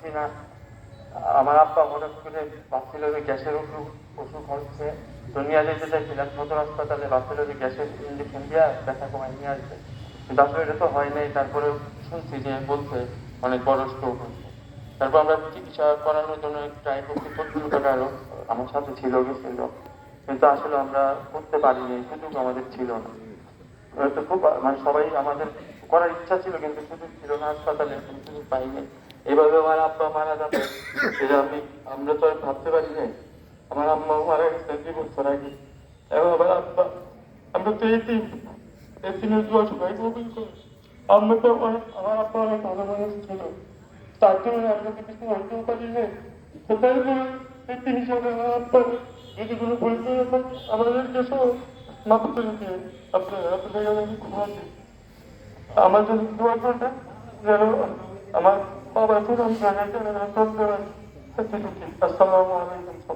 পারতেছি না। আমার আব্বা হঠাৎ করে ভাবছিল যে গ্যাসের ওষুধ ওষুধ হচ্ছে তো নিয়ে যেতে চাইছিলাম সদর হাসপাতালে ভাবছিল গ্যাসের ইঞ্জেকশন দিয়া ব্যথা কমায় নিয়ে আসবে। কিন্তু আসলে এটা তো হয় নাই, তারপরে শুনছি যে বলছে অনেক বড় স্ট্রোক হচ্ছে তারপর আমরা চিকিৎসা করানোর জন্য ট্রাই করছি প্রচুর টাকারও আমার সাথে ছিল, গেছিল। কিন্তু আসলে আমরা করতে পারিনি সুযোগ আমাদের ছিল না। তো খুব মানে সবাই আমাদের করার ইচ্ছা ছিল, কিন্তু সুযোগ ছিল না হাসপাতালে সুযোগ পাইনি। এভাবে আমার আব্বা মারা যাবে এটা আমি, আমরা তো ভাবতে পারি নাই। আমার আম্মা মারা গেছে দুই বছর আগে এবং আমার আব্বা, আমরা তো এই তিন এই তিনের দোয়া সবাই করে আম্মা তো আমার আব্বা অনেক ভালো মানুষ ছিল। তার জন্য আমরা তো কিছু হইতেও পারি নাই। এই তিন হিসাবে আমার আব্বার যদি কোনো আমাদেরকে সব মাফ করে দিয়ে, আপনারা আমি। আমার জন্য যেন আমার বাবা যেন আমি জানাই যেন আসসালামু আলাইকুম